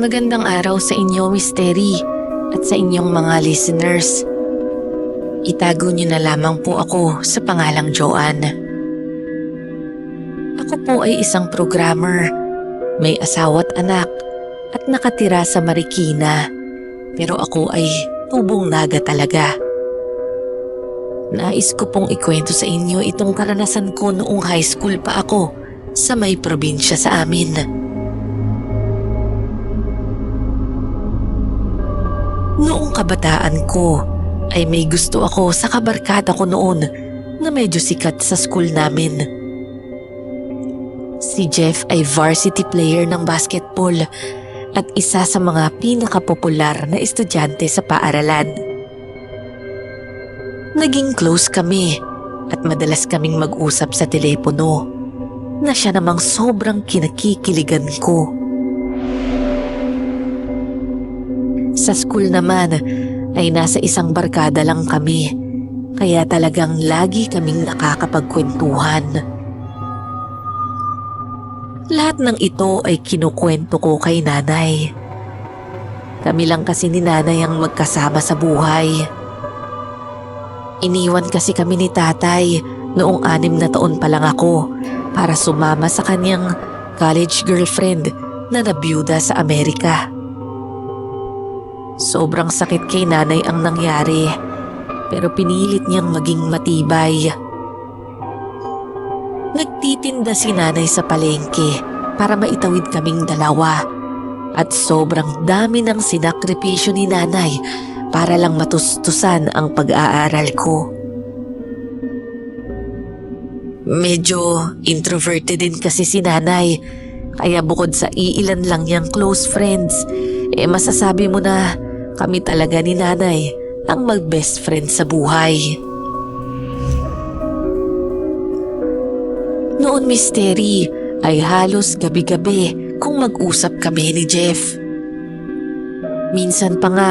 Magandang araw sa inyo, Miss Terry, at sa inyong mga listeners. Itago niyo na lamang po ako sa pangalang Joanne. Ako po ay isang programmer, may asawa at anak, at nakatira sa Marikina. Pero ako ay tubong naga talaga. Nais ko pong ikwento sa inyo itong karanasan ko noong high school pa ako sa may probinsya sa amin. Noong kabataan ko ay may gusto ako sa kabarkada ko noon na medyo sikat sa school namin. Si Jeff ay varsity player ng basketball at isa sa mga pinakapopular na estudyante sa paaralan. Naging close kami at madalas kaming mag-usap sa telepono na siya namang sobrang kinakikiligan ko. Sa school naman ay nasa isang barkada lang kami kaya talagang lagi kaming nakakapagkwentuhan. Lahat ng ito ay kinukwento ko kay nanay. Kami lang kasi ni nanay ang magkasama sa buhay. Iniwan kasi kami ni tatay noong anim na taon pa lang ako para sumama sa kanyang college girlfriend na nabiyuda sa Amerika. Sobrang sakit kay nanay ang nangyari pero pinilit niyang maging matibay. Nagtitinda si nanay sa palengke para maitawid kaming dalawa at sobrang dami ng sinakripisyo ni nanay para lang matustusan ang pag-aaral ko. Medyo introverted din kasi si nanay, kaya bukod sa iilan lang niyang close friends, eh masasabi mo na kami talaga ni nanay ang mag-best friend sa buhay. Noon misteri ay halos gabi-gabi kung mag-usap kami ni Jeff. Minsan pa nga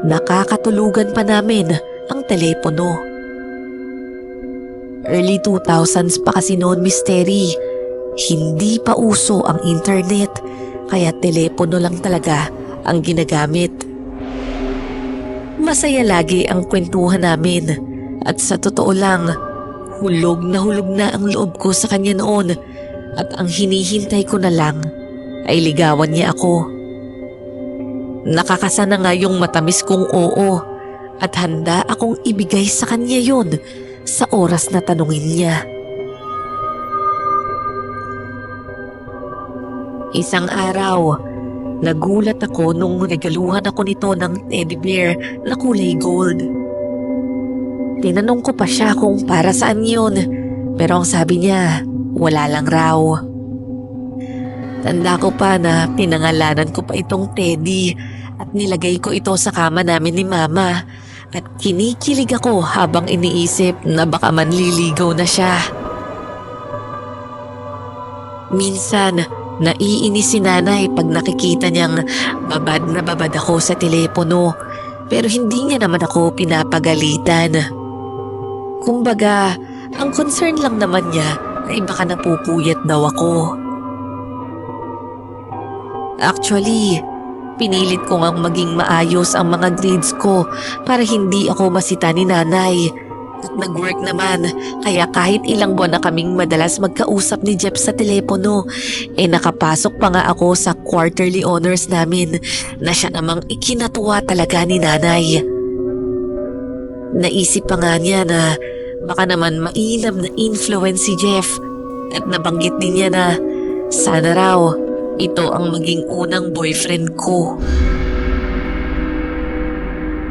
Nakakatulugan pa namin ang telepono. Early 2000s pa kasi noon misteri. Hindi pa uso ang internet kaya telepono lang talaga ang ginagamit. Masaya lagi ang kwentuhan namin at sa totoo lang, hulog na hulog na ang loob ko sa kanya noon at ang hinihintay ko na lang ay ligawan niya ako. Nakakasana nga yung matamis kong oo at handa akong ibigay sa kanya yon sa oras na tanungin niya. Isang araw, nagulat ako nung regaluhan ako nito ng teddy bear na kulay gold. Tinanong ko pa siya kung para saan yun, pero ang sabi niya, wala lang raw. Tanda ko pa na pinangalanan ko pa itong teddy at nilagay ko ito sa kama namin ni mama at kinikilig ako habang iniisip na baka manliligaw na siya. Minsan, naiinis si nanay pag nakikita niyang babad na babad ako sa telepono pero hindi niya naman ako pinapagalitan. Kumbaga, ang concern lang naman niya ay baka napupuyat daw ako. Actually, pinilit ko ngang maging maayos ang mga grades ko para hindi ako masita ni nanay. At nag-work naman, kaya kahit ilang buwan na kaming madalas magkausap ni Jeff sa telepono, eh nakapasok pa nga ako sa quarterly honors namin na siya namang ikinatuwa talaga ni nanay. Naisip pa nga niya na baka naman mainam na influence si Jeff at nabanggit din niya na sana raw ito ang maging unang boyfriend ko.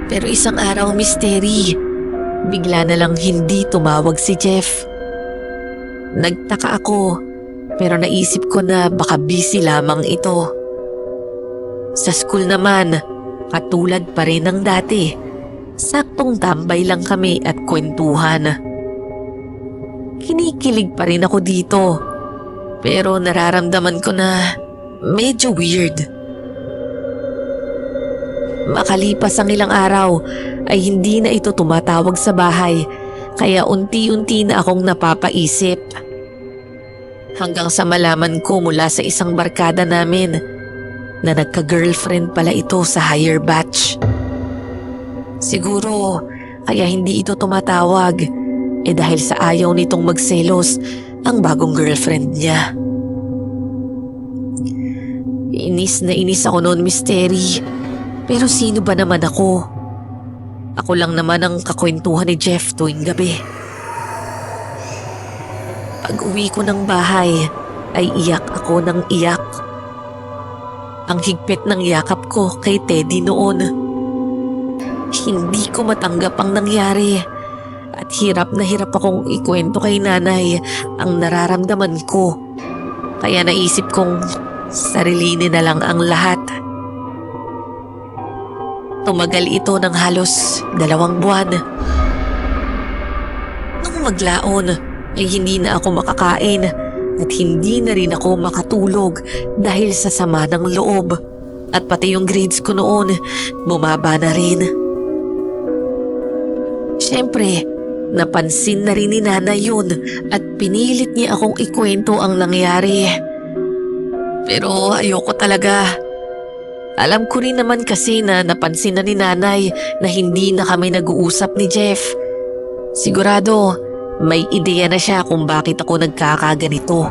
Pero isang araw, mystery, bigla na lang hindi tumawag si Jeff. Nagtaka ako, pero naisip ko na baka busy lamang ito. Sa school naman, katulad pa rin ng dati. Saktong tambay lang kami at kwentuhan. Kinikilig pa rin ako dito. Pero nararamdaman ko na medyo weird. Makalipas ang ilang araw ay hindi na ito tumatawag sa bahay kaya unti-unti na akong napapaisip. Hanggang sa malaman ko mula sa isang barkada namin na nagka-girlfriend pala ito sa higher batch. Siguro kaya hindi ito tumatawag eh dahil sa ayaw nitong magselos ang bagong girlfriend niya. Inis na inis ako noon, Misteri. Pero sino ba naman ako? Ako lang naman ang kakwentuhan ni Jeff tuwing gabi. Pag uwi ko ng bahay, ay iyak ako ng iyak. Ang higpit ng yakap ko kay Teddy noon. Hindi ko matanggap ang nangyari. At hirap na hirap akong ikwento kay nanay ang nararamdaman ko. Kaya naisip kong sarilinin na lang ang lahat. Tumagal ito ng halos dalawang buwan. Nung maglaon ay hindi na ako makakain at hindi na rin ako makatulog dahil sa sama ng loob. At pati yung grades ko noon, bumaba na rin. Siyempre, napansin na rin ni Nana yun at pinilit niya akong ikwento ang nangyari. Pero ayoko talaga. Alam ko rin naman kasi na napansin na ni nanay na hindi na kami nag-uusap ni Jeff. Sigurado, may ideya na siya kung bakit ako nagkakaganito.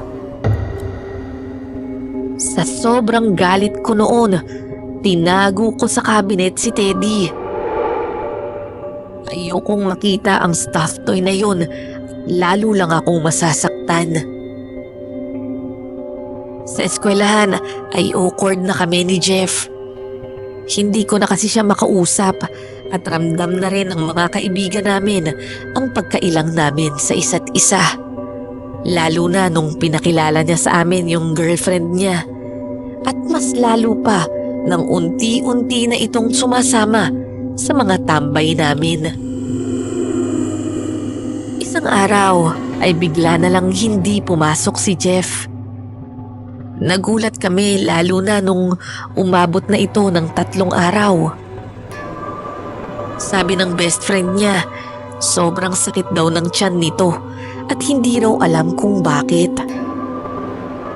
Sa sobrang galit ko noon, tinago ko sa cabinet si Teddy. Ayokong makita ang stuffed toy na yun, lalo lang akong masasaktan. Sa eskwelahan ay awkward na kami ni Jeff. Hindi ko na kasi siya makausap at ramdam na rin ng mga kaibigan namin ang pagkailang namin sa isa't isa. Lalo na nung pinakilala niya sa amin yung girlfriend niya. At mas lalo pa nang unti-unti na itong sumasama sa mga tambay namin. Isang araw ay bigla na lang hindi pumasok si Jeff. Nagulat kami lalo na nung umabot na ito ng tatlong araw. Sabi ng best friend niya, sobrang sakit daw ng tiyan nito at hindi raw alam kung bakit.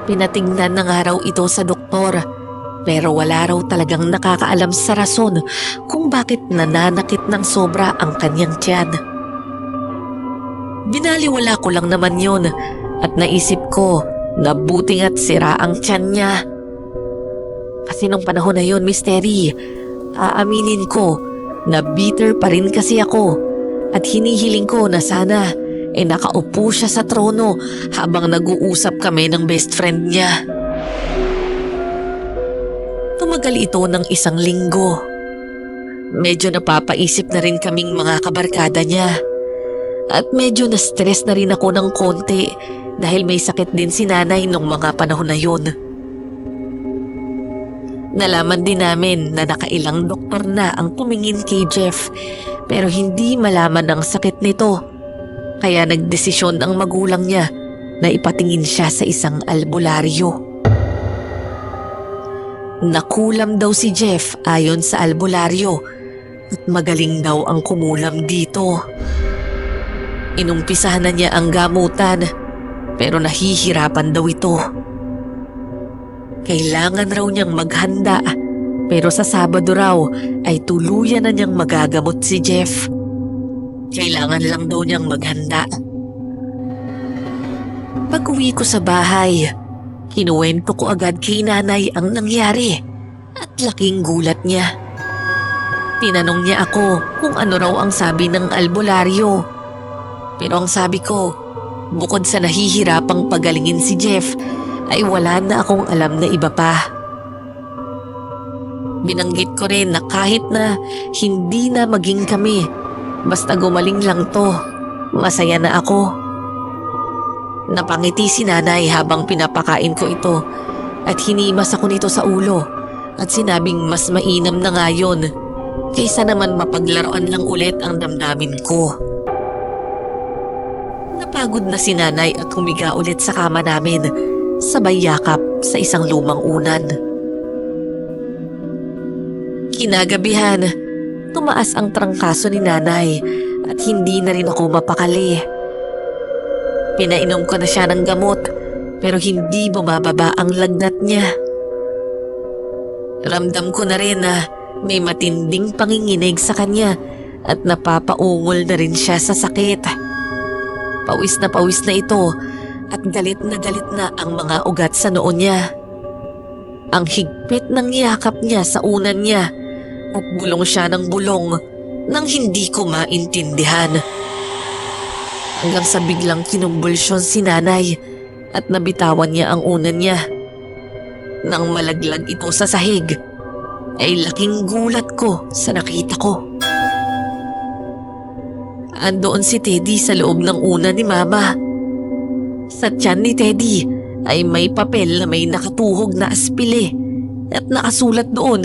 Pinatingnan na nga raw ito sa doktor pero wala raw talagang nakakaalam sa rason kung bakit nananakit ng sobra ang kanyang tiyan. Binaliwala ko lang naman yon at naisip ko na buti nga't sira ang tiyan niya. Kasi nung panahon na yon, Misteri, aaminin ko na bitter pa rin kasi ako at hinihiling ko na sana eh nakaupo siya sa trono habang nag-uusap kami ng best friend niya. Tumagal ito ng isang linggo. Medyo napapaisip na rin kaming mga kabarkada niya. At medyo na-stress na rin ako ng konti dahil may sakit din si nanay nung mga panahon na yun. Nalaman din namin na nakailang doktor na ang tumingin kay Jeff pero hindi malaman ang sakit nito. Kaya nagdesisyon ang magulang niya na ipatingin siya sa isang albularyo. Nakulam daw si Jeff ayon sa albularyo at magaling daw ang kumulam dito. Inumpisahan na niya ang gamutan pero nahihirapan daw ito. Kailangan raw niyang maghanda pero sa Sabado raw ay tuluyan na niyang magagamot si Jeff. Kailangan lang daw niyang maghanda. Pag uwi ko sa bahay, kinuwento ko agad kay nanay ang nangyari at laking gulat niya. Tinanong niya ako kung ano raw ang sabi ng albularyo. Pero ang sabi ko, bukod sa nahihirapang pagalingin si Jeff, ay wala na akong alam na iba pa. Binanggit ko rin na kahit na hindi na maging kami, basta gumaling lang to, masaya na ako. Napangiti si nanay habang pinapakain ko ito at hinimas ako nito sa ulo at sinabing mas mainam na nga yun kaysa naman mapaglaruan lang ulit ang damdamin ko. Napagod na si nanay at humiga ulit sa kama namin sabay yakap sa isang lumang unan. Kinagabihan, tumaas ang trangkaso ni nanay at hindi na rin ako mapakali. Pinainom ko na siya ng gamot pero hindi bumababa ang lagnat niya. Ramdam ko na rin na may matinding panginginig sa kanya at napapaungol na rin siya sa sakit. Pawis na pawis na ito at galit na galit na ang mga ugat sa noon niya. Ang higpit ng yakap niya sa unan niya at bulong siya ng bulong nang hindi ko maintindihan. Hanggang sa biglang kinumbulsyon si nanay at nabitawan niya ang unan niya. Nang malaglag ito sa sahig, ay laking gulat ko sa nakita ko. Andoon si Teddy sa loob ng una ni Mama. Sa tiyan ni Teddy ay may papel na may nakatuhog na aspile at nakasulat doon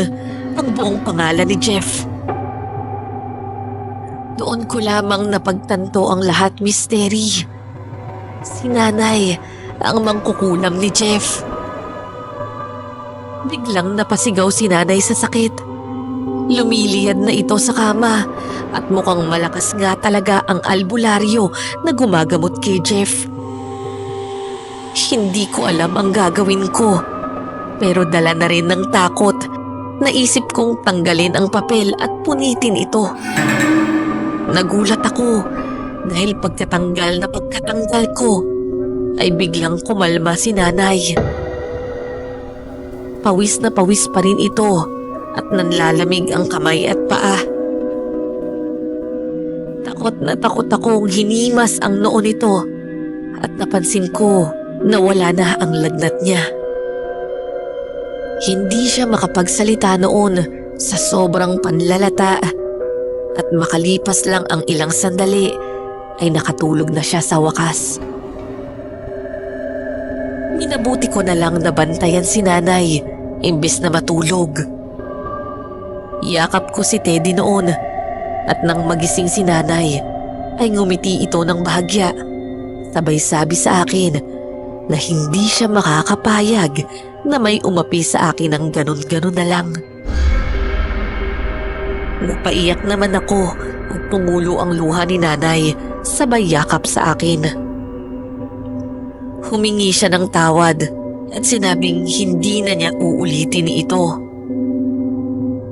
ang buong pangalan ni Jeff. Doon ko lamang napagtanto ang lahat misteri. Si nanay ang mangkukulam ni Jeff. Biglang napasigaw si nanay sa sakit. Lumiliyad na ito sa kama at mukhang malakas nga talaga ang albularyo na gumagamot kay Jeff. Hindi ko alam ang gagawin ko. Pero dala na rin ng takot. Naisip kong tanggalin ang papel at punitin ito. Nagulat ako dahil pagkatanggal na pagkatanggal ko ay biglang kumalma si nanay. Pawis na pawis pa rin ito at nanlalamig ang kamay at paa. Takot na takot akong hinimas ang noo nito at napansin ko na wala na ang lagnat niya. Hindi siya makapagsalita noon sa sobrang panlalata at makalipas lang ang ilang sandali ay nakatulog na siya sa wakas. Minabuti ko na lang na bantayan si nanay imbis na matulog. Yakap ko si Teddy noon at nang magising si nanay ay ngumiti ito ng bahagya. Sabay sabi sa akin na hindi siya makakapayag na may umapi sa akin ng ganun-ganun na lang. Napaiyak naman ako at tumulo ang luha ni nanay sabay yakap sa akin. Humingi siya ng tawad at sinabing hindi na niya uulitin ito.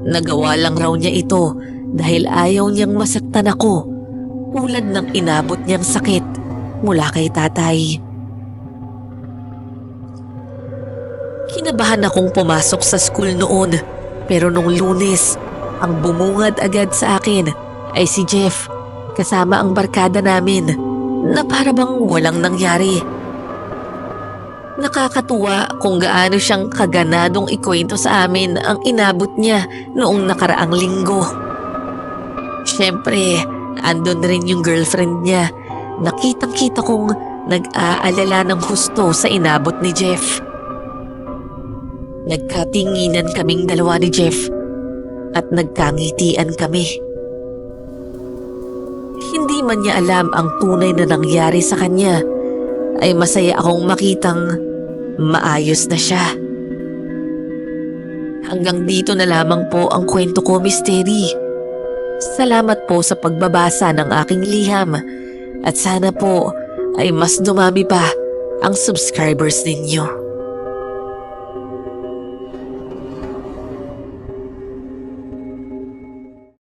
Nagawa lang raw niya ito dahil ayaw niyang masaktan ako tulad ng inabot niyang sakit mula kay tatay. Kinabahan akong pumasok sa school noon pero nung lunes, ang bumungad agad sa akin ay si Jeff kasama ang barkada namin na para bang walang nangyari. Nakakatuwa kung gaano siyang kaganadong ikwento sa amin ang inabot niya noong nakaraang linggo. Siyempre, andon rin yung girlfriend niya. Nakitang kita kong nag-aalala ng husto sa inabot ni Jeff. Nagkatinginan kaming dalawa ni Jeff at nagkangitian kami. Hindi man niya alam ang tunay na nangyari sa kanya ay masaya akong makitang maayos na siya. Hanggang dito na lamang po ang kwento ko, Misteri. Salamat po sa pagbabasa ng aking liham at sana po ay mas dumami pa ang subscribers ninyo.